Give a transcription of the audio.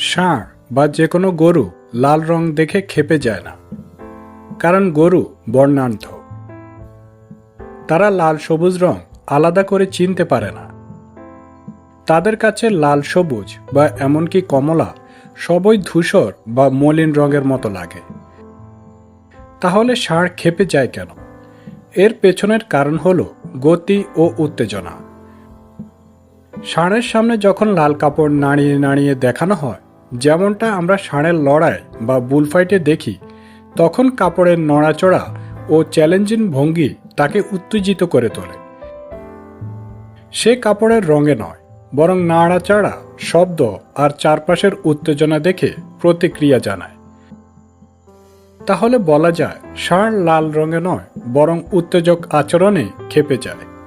ষাঁড় বা যে কোনো গরু লাল রং দেখে খেপে যায় না। কারণ গরু বর্ণাঢ্য তারা লাল সবুজ রং আলাদা করে চিনতে পারে না। তাদের কাছে লাল সবুজ বা এমনকি কমলা সবই ধূসর বা মলিন রঙের মতো লাগে। তাহলে ষাঁড় খেপে যায় কেন? এর পেছনের কারণ হল গতি ও উত্তেজনা। ষাঁড়ের সামনে যখন লাল কাপড় নাড়িয়ে নাড়িয়ে দেখানো হয় যেমনটা আমরা ষাঁড়ের লড়াই বা বুলফাইটে দেখি, তখন কাপড়ের নড়াচড়া ও চ্যালেঞ্জিং ভঙ্গি তাকে উত্তেজিত করে তোলে। সে কাপড়ের রঙে নয়, বরং নাড়াচাড়া, শব্দ আর চারপাশের উত্তেজনা দেখে প্রতিক্রিয়া জানায়। তাহলে বলা যায়, ষাঁড় লাল রঙে নয়, বরং উত্তেজক আচরণে খেপে যায়।